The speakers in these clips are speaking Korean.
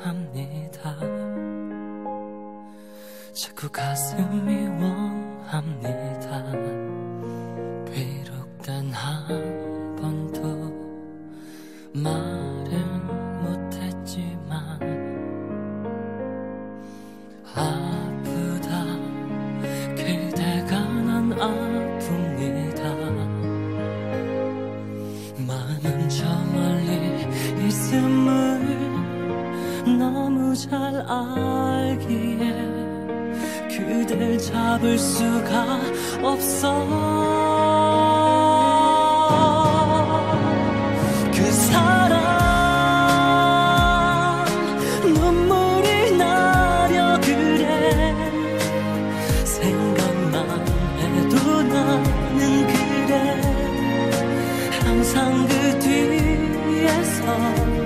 사랑합니다. 자꾸 가슴이 원합니다. 비록 단 한 번도 말을 못했지만 아프다. 그대가 난 아 알기에 그댈 잡을 수가 없어. 그 사람 눈물이 나려 그래. 생각만 해도 나는 그래. 항상 그 뒤에서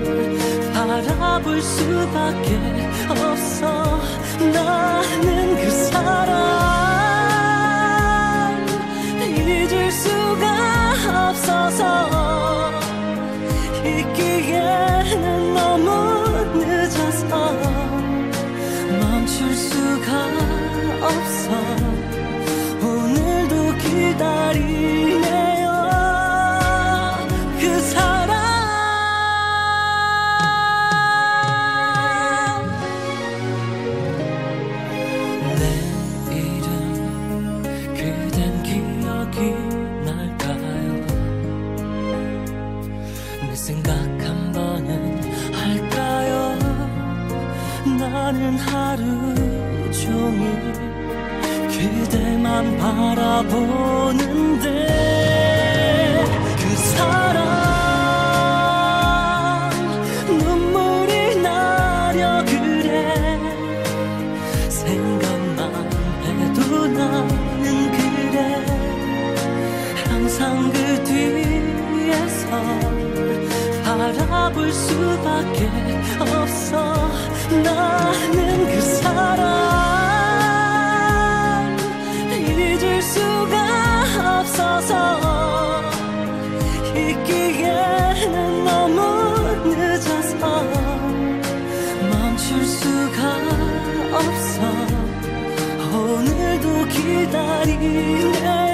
바라볼 수밖에 없어. 나는 그 사람. 잊을 수가 없어서. 잊기에는 너무 늦어서. 멈출 수가 나는 하루 종일 그대만 바라보는데 그 사람 눈물이 나려 그래 생각만 해도 나는 그래 항상 그 뒤에서 바라볼 수밖에 없어 나는 그 사람. 잊을 수가 없어서 잊기에는 너무 늦어서 멈출 수가 없어. 오늘도 기다리네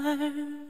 time.